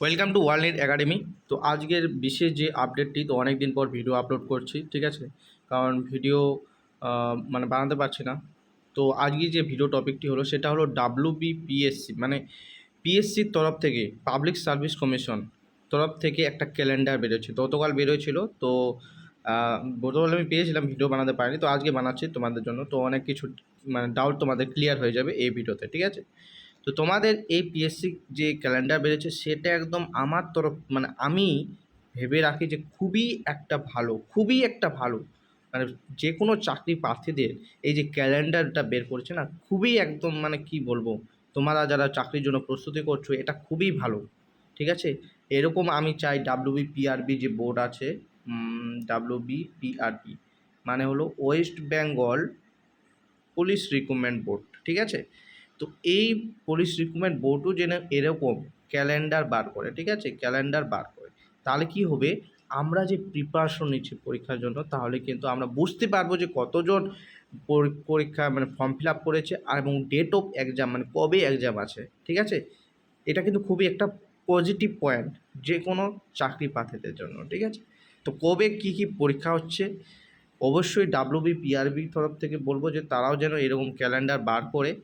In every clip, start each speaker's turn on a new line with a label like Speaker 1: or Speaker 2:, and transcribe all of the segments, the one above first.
Speaker 1: Welcome to world net academy তো আজকের বিশেষ যে আপডেটটি তো অনেক দিন পর ভিডিও আপলোড করছি, ঠিক আছে? কারণ ভিডিও মানে বানাতে পারছি না। তো আজকে যে ভিডিও টপিকটি হলো, সেটা হলো ডাব্লু পিএসসি মানে পিএসসির তরফ থেকে পাবলিক সার্ভিস কমিশন তরফ থেকে একটা ক্যালেন্ডার বেরোচ্ছে। গতকাল বেরোয়ছিল, তো গতকাল আমি পেয়েছিলাম ভিডিও বানাতে পারিনি, তো আজকে বানাচ্ছি তোমাদের জন্য। তো অনেক কিছু মানে ডাউট তোমাদের ক্লিয়ার হয়ে যাবে এই ভিডিওতে ঠিক আছে? তো তোমাদের এই পিএসসি যে ক্যালেন্ডার বেরোচ্ছে সেটা একদম আমার তরফ মানে আমি ভেবে রাখি যে খুবই একটা ভালো, খুবই একটা ভালো মানে যে কোনো চাকরি প্রার্থীদের এই যে ক্যালেন্ডারটা বের করছে না, খুবই একদম মানে কি বলব, তোমরা যারা চাকরির জন্য প্রস্তুতি করছ, এটা খুবই ভালো, ঠিক আছে? এরকম আমি চাই ডাব্লিউবি পিআরবি যে বোর্ড আছে ডাব্লিউবি পিআরবি মানে হলো West Bengal police recruitment board ঠিক আছে? তো এই পুলিশ রিক্রুটমেন্ট বোর্ডও যেন এরকম ক্যালেন্ডার বার করে, ঠিক আছে? ক্যালেন্ডার বার করে। তাহলে কি হবে? আমরা যে প্রিপারেশন নিচ্ছি পরীক্ষার জন্য, তাহলে কিন্তু আমরা বুঝতে পারব যে কতজন পরি- পরীক্ষা মানে ফর্ম ফিল আপ করেছে আর এবং ডেট অফ এক্সাম মানে কবে এক্সাম আছে, ঠিক আছে? এটা কিন্তু খুবই একটা পজিটিভ পয়েন্ট যে কোনো চাকরি প্রার্থীদের জন্য, ঠিক আছে? তো কবে কি কি পরীক্ষা হচ্ছে? অবশ্যই ডাব্লিউবি পিআরবি তরফ থেকে বলব যে তারাও যেন এরকম ক্যালেন্ডার বার করে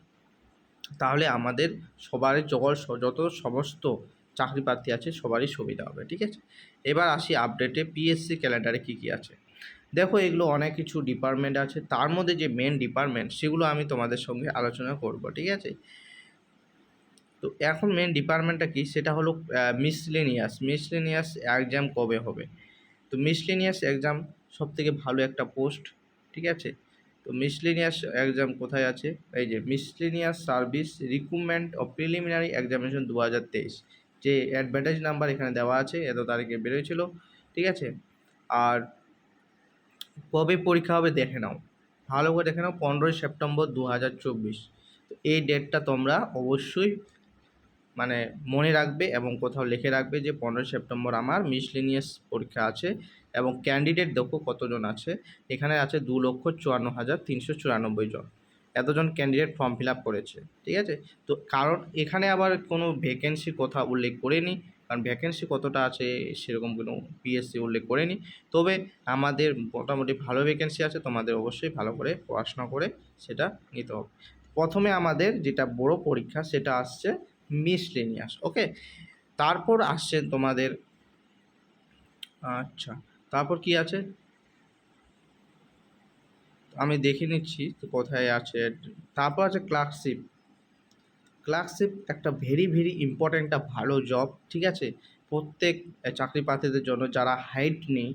Speaker 1: তাহলে আমাদের সবারই জগল যত সমস্ত চাকরি প্রার্থী আছে, সবারই সুবিধা হবে, ঠিক আছে? এবার আসি আপডেটে পিএসসি ক্যালেন্ডারে কী কী আছে। দেখো এগুলো অনেক কিছু ডিপার্টমেন্ট আছে, তার মধ্যে যে মেন ডিপার্টমেন্ট সেগুলো আমি তোমাদের সঙ্গে আলোচনা করব, ঠিক আছে? তো এখন মেন ডিপার্টমেন্টটা কি? সেটা হলো মিসলেনিয়াস মিসলেনিয়াস এক্সাম কবে হবে? তো মিসলেনিয়াস এক্সাম সব থেকে ভালো একটা পোস্ট ঠিক আছে? তো মিসলিনিয়াস এক্সাম কোথায় আছে? এই যে miscellaneous service recruitment of preliminary examination দু হাজার তেইশ। যে অ্যাডভার্টাইজ নাম্বার এখানে দেওয়া আছে, এত তারিখে বেরোয়ছিল, ঠিক আছে? আর কবে পরীক্ষা হবে দেখে নাও। ভালো করে দেখে নাও, পনেরোই সেপ্টেম্বর দু হাজার চব্বিশ। তো এই ডেটটা তোমরা অবশ্যই মানে মনে রাখবে এবং কোথাও লিখে রাখবে যে পনেরোই সেপ্টেম্বর আমার মিসলিনিয়াস পরীক্ষা আছে এবং ক্যান্ডিডেট দেখো কতজন আছে। এখানে আছে দু লক্ষ চুয়ান্ন হাজার তিনশো চুরানব্বই জন। এতজন ক্যান্ডিডেট ফর্ম ফিল আপ করেছে, ঠিক আছে? তো কারণ এখানে আবার কোনো ভ্যাকেন্সির কথা উল্লেখ করেনি, কারণ ভ্যাকেন্সি কতটা আছে সেরকম কোনো পিএসসি উল্লেখ করেনি। তবে আমাদের মোটামুটি ভালো ভ্যাকেন্সি আছে, তোমাদের অবশ্যই ভালো করে পড়াশোনা করে সেটা নিতে হবে। প্রথমে আমাদের যেটা বড় পরীক্ষা সেটা আসছে মিসলেনিয়াস ওকে তারপর আসছে তোমাদের আচ্ছা তারপর কি আছে? আমি দেখে নিচ্ছি তো কোথায় আছে। তারপর আছে ক্লার্কশিপ ক্লার্কশিপ একটা ভেরি ভেরি ইম্পর্ট্যান্ট একটা ভালো জব ঠিক আছে? প্রত্যেক চাকরি প্রার্থীদের জন্য যারা হাইট নেই,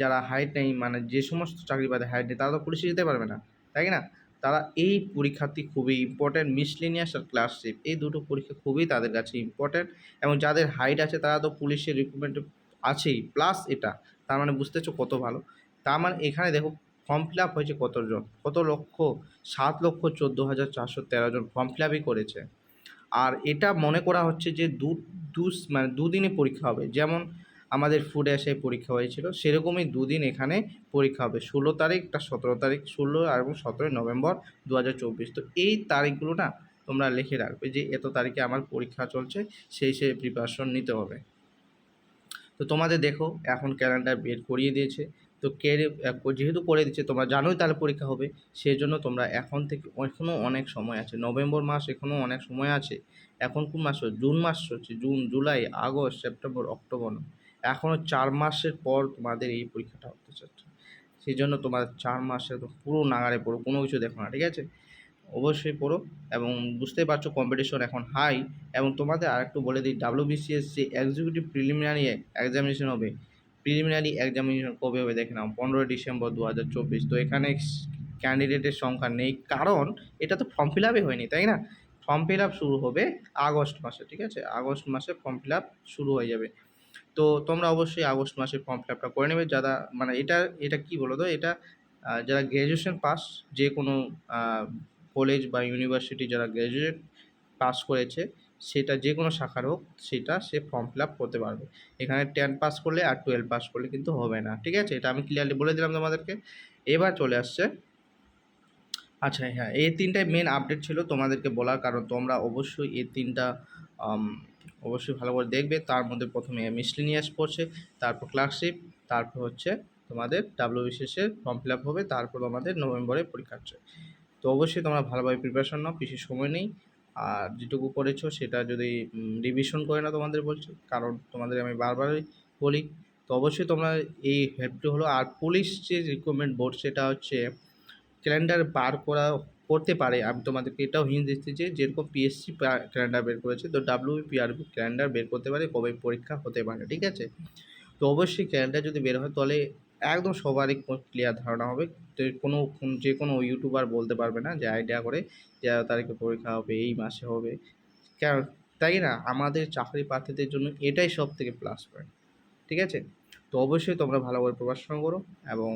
Speaker 1: যারা হাইট নেই মানে যে সমস্ত চাকরি প্রার্থী হাইট নেই, তারা তো পুলিশে যেতে পারবে না, তাই না? তারা এই পরীক্ষাটি খুবই ইম্পর্ট্যান্ট মিসলিনিয়াস আর ক্লাসশিপ এই দুটো পরীক্ষা খুবই তাদের কাছে ইম্পর্ট্যান্ট এবং যাদের হাইট আছে তারা তো পুলিশের রিক্রুটমেন্ট আছেই প্লাস এটা, তার মানে বুঝতেছো কত ভালো। তার মানে এখানে দেখো ফর্ম ফিল আপ হয়েছে কতজন? কত লক্ষ? সাত লক্ষ চোদ্দ হাজার চারশো তেরো জন ফর্ম ফিল আপই করেছে। আর এটা মনে করা হচ্ছে যে দু দু মানে দুদিনে পরীক্ষা হবে। যেমন আমাদের ফুড এসে পরীক্ষা হয়েছিল, সেরকমই দুদিন এখানে পরীক্ষা হবে, ষোলো তারিখটা সতেরো তারিখ, ষোলো এবং সতেরোই নভেম্বর দু হাজার চব্বিশ। তো এই তারিখগুলো না তোমরা লিখে রাখবে যে এত তারিখে আমার পরীক্ষা চলছে, সেই সেই প্রিপারেশন নিতে হবে। তো তোমাদের দেখো, এখন ক্যালেন্ডার বের করিয়ে দিয়েছে। তো কে যেহেতু করে দিচ্ছে, তোমরা জানোই তাহলে পরীক্ষা হবে সেই জন্য তোমরা এখন থেকে এখনও অনেক সময় আছে। নভেম্বর মাস এখনও অনেক সময় আছে, এখন কোন মাস? জুন মাস হচ্ছে, June, July, August, September, October. এখনও চার মাসের পর তোমাদের এই পরীক্ষাটা হতে চাচ্ছে সেই জন্য তোমার চার মাসে পুরো নাগারে পড়ো, কোনো কিছু দেখো না, ঠিক আছে? অবশ্যই পড়ো এবং বুঝতেই পারছ কম্পিটিশন এখন হাই এবং তোমাদের আরেকটু বলে দিই ডাব্লিউবিসিএস যে এক্সিকিউটিভ প্রিলিমিনারি এক্সামিনেশন হবে। প্রিলিমিনারি এক্সামিনেশন কবে হবে দেখে নাও, পনেরোই ডিসেম্বর দু হাজার চব্বিশ। তো এখানে ক্যান্ডিডেটের সংখ্যা নেই, কারণ এটা তো ফর্ম ফিল আপই হয়নি, তাই না? ফর্ম ফিল আপ শুরু হবে আগস্ট মাসে, ঠিক আছে? আগস্ট মাসে ফর্ম ফিল আপ শুরু হয়ে যাবে। তো তোমরা অবশ্যই আগস্ট মাসে ফর্ম ফিল আপটা করে নেবে। যারা মানে এটা এটা কি বলো তো? এটা যারা গ্র্যাজুয়েশন পাস যে কোনো কলেজ বা ইউনিভার্সিটি যারা গ্র্যাজুয়েট পাস করেছে, সেটা যে কোনো শাখার হোক, সেটা সে ফর্ম ফিল আপ করতে পারবে। এখানে টেন পাস করলে আর টুয়েলভ পাস করলে কিন্তু হবে না, ঠিক আছে? এটা আমি ক্লিয়ারলি বলে দিলাম তোমাদেরকে। এবার চলে আসছে। আচ্ছা হ্যাঁ এই তিনটাই মেন আপডেট ছিল তোমাদেরকে বলার কারণ। তোমরা অবশ্যই এই তিনটা অবশ্যই ভালো করে দেখবে। তার মধ্যে প্রথমে মিসলিনিয়াস পড়ছে, তারপর ক্লার্কশিপ তারপর হচ্ছে তোমাদের ডাব্লিউবিসিএসের ফর্ম ফিল আপ হবে, তারপর তোমাদের নভেম্বরে পরীক্ষা হচ্ছে। তো অবশ্যই তোমরা ভালোভাবে প্রিপারেশন নাও বেশি সময় নেই। আর যেটুকু পড়েছো সেটা যদি রিভিশন করে না তোমাদের বলছি, কারণ তোমাদের আমি বারবারই বলি। তো অবশ্যই তোমরা এই হেল্পটি হলো। আর পুলিশ যে রিক্রুটমেন্ট বোর্ড সেটা হচ্ছে ক্যালেন্ডার বার করা করতে পারে। আমি তোমাদেরকে এটাও হিন্ট দিচ্ছি যে, যেরকম পিএসসি ক্যালেন্ডার বের করেছে, তো ডাব্লিউ পিআরবি ক্যালেন্ডার বের করতে পারে, কবে পরীক্ষা হতে পারে, ঠিক আছে? তো অবশ্যই ক্যালেন্ডার যদি বের হয়, তাহলে একদম সবারই ক্লিয়ার ধারণা হবে। তো কোনো যে কোনো ইউটিউবার বলতে পারবে না যে আইডিয়া করে যে তারিখে পরীক্ষা হবে, এই মাসে হবে। তাই না? আমাদের চাকরি প্রার্থীদের জন্য এটাই সব থেকে প্লাস পয়েন্ট ঠিক আছে? তো অবশ্যই তোমরা ভালো করে পড়াশোনা করো এবং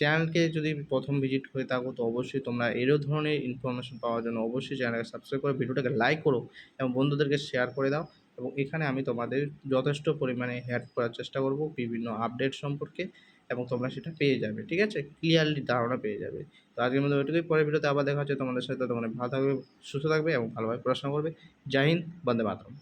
Speaker 1: চ্যানেলকে যদি প্রথম ভিজিট হয়ে থাকো, তো অবশ্যই তোমরা এরও ধরনের ইনফরমেশন পাওয়ার জন্য অবশ্যই চ্যানেলকে সাবস্ক্রাইব করে, ভিডিওটাকে লাইক করো এবং বন্ধুদেরকে শেয়ার করে দাও এবং এখানে আমি তোমাদের যথেষ্ট পরিমাণে হেল্প করার চেষ্টা করব বিভিন্ন আপডেট সম্পর্কে এবং তোমরা সেটা পেয়ে যাবে, ঠিক আছে? ক্লিয়ারলি ধারণা পেয়ে যাবে। তো আজকের মধ্যে ওইটুকুই পরের ভিডিওতে আবার দেখা হচ্ছে তোমাদের সাথে তোমাদের ভালো থাকবে, সুস্থ থাকবে এবং ভালোভাবে পড়াশোনা করবে। জয় হিন্দ, বন্দে মাতরম।